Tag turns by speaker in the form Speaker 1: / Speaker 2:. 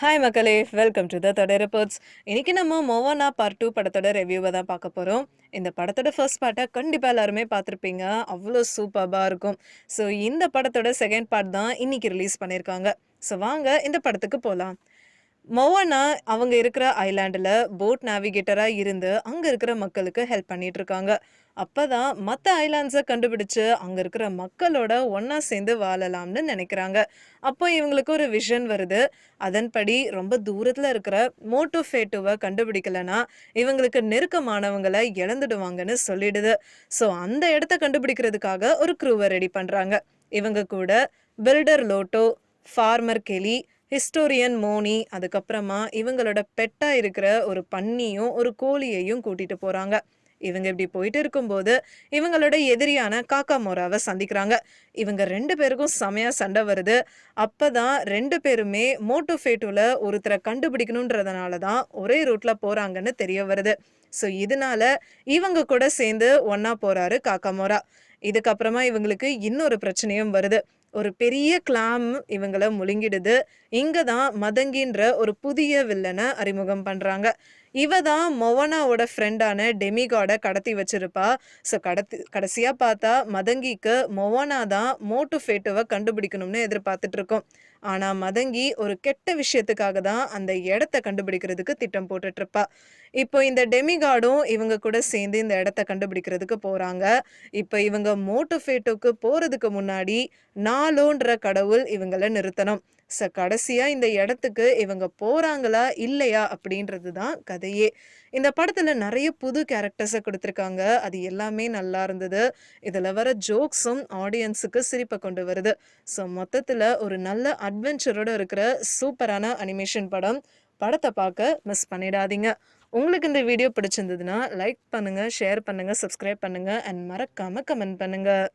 Speaker 1: Hi மக்களே welcome to the தொடர் reports இன்னைக்கு நம்ம மோவானா பார்ட் டூ படத்தோட ரிவ்யூவை தான் பார்க்க போகிறோம் இந்த படத்தோட ஃபர்ஸ்ட் பார்ட்டை கண்டிப்பாக எல்லாருமே பார்த்துருப்பீங்க. அவ்வளோ சூப்பராக இருக்கும். ஸோ இந்த படத்தோட செகண்ட் பார்ட் தான் இன்றைக்கி ரிலீஸ் பண்ணியிருக்காங்க ஸோ வாங்க இந்த படத்துக்கு போகலாம் மொவனா அவங்க இருக்கிற ஐலாண்டில் போட் நேவிகேட்டராக இருந்து அங்கே இருக்கிற மக்களுக்கு ஹெல்ப் பண்ணிட்டு இருக்காங்க அப்போ தான் மற்ற ஐலாண்ட்ஸை கண்டுபிடிச்சு அங்கே இருக்கிற மக்களோட ஒன்றா சேர்ந்து வாழலாம்னு நினைக்கிறாங்க. அப்போ இவங்களுக்கு ஒரு விஷன் வருது. அதன்படி ரொம்ப தூரத்தில் இருக்கிற மோட்டோ ஃபேட்டுவை கண்டுபிடிக்கலனா இவங்களுக்கு நெருக்கமானவங்களை இழந்துடுவாங்கன்னு சொல்லிடுது. ஸோ அந்த இடத்த கண்டுபிடிக்கிறதுக்காக ஒரு க்ரூவை ரெடி பண்ணுறாங்க இவங்க கூட பில்டர் லோட்டோ ஃபார்மர் கெலி ஹிஸ்டோரியன் மோனி அதுக்கப்புறமா இவங்களோட பெட்டாக இருக்கிற ஒரு பன்னியும் ஒரு கோழியையும் கூட்டிகிட்டு போகிறாங்க இவங்க இப்படி போயிட்டு இருக்கும்போது இவங்களோட எதிரியான காக்கா மோராவை சந்திக்கிறாங்க. இவங்க ரெண்டு பேருக்கும் செமையா சண்டை வருது. அப்போ தான் ரெண்டு பேருமே மோட்டோ ஒருத்தரை கண்டுபிடிக்கணுன்றதுனால தான் ஒரே ரூட்டில் போகிறாங்கன்னு தெரிய வருது. ஸோ இதனால இவங்க கூட சேர்ந்து ஒன்றா போகிறாரு காக்கா மோரா. இதுக்கப்புறமா இவங்களுக்கு இன்னொரு பிரச்சனையும் வருது. ஒரு பெரிய கிளாம் இவங்களை முழுங்கிடுது. இங்கே தான் மதங்கின்ற ஒரு புதிய வில்லனை அறிமுகம் பண்ணுறாங்க இவ தான் மொவனாவோட ஃப்ரெண்டான டெமிகாடை கடத்தி வச்சிருப்பா. ஸோ கடத்தி கடைசியாக பார்த்தா மதங்கிக்கு மொவனா தான் மோட்டு ஃபேட்டுவை கண்டுபிடிக்கணும்னு எதிர்பார்த்துட்டு இருக்கோம். ஆனால் மதங்கி ஒரு கெட்ட விஷயத்துக்காக தான் அந்த இடத்த கண்டுபிடிக்கிறதுக்கு திட்டம் போட்டுட்ருப்பா. இப்போ இந்த டெமிகாடும் இவங்க கூட சேர்ந்து இந்த இடத்த கண்டுபிடிக்கிறதுக்கு போகிறாங்க இப்போ இவங்க மோட்டோஃபேட்டோக்கு போகிறதுக்கு முன்னாடி நாலோன்ற கடவுள் இவங்களை நிறுத்தணும். ஸோ கடைசியாக இந்த இடத்துக்கு இவங்க போகிறாங்களா இல்லையா அப்படின்றது தான் கதையே. இந்த படத்தில் நிறைய புது கேரக்டர்ஸை கொடுத்துருக்காங்க. அது எல்லாமே நல்லா இருந்தது. இதில் வர ஜோக்ஸும் ஆடியன்ஸுக்கு சிரிப்பை கொண்டு வருது. ஸோ மொத்தத்தில் ஒரு நல்ல அட்வென்ச்சரோடு இருக்கிற சூப்பரான அனிமேஷன் படம். படத்தை பார்க்க மிஸ் பண்ணிடாதீங்க. உங்களுக்கு இந்த வீடியோ பிடிச்சிருந்ததுன்னா லைக் பண்ணுங்கள் ஷேர் பண்ணுங்கள் சப்ஸ்கிரைப் பண்ணுங்கள் அண்ட் மறக்காமல் கமெண்ட் பண்ணுங்கள்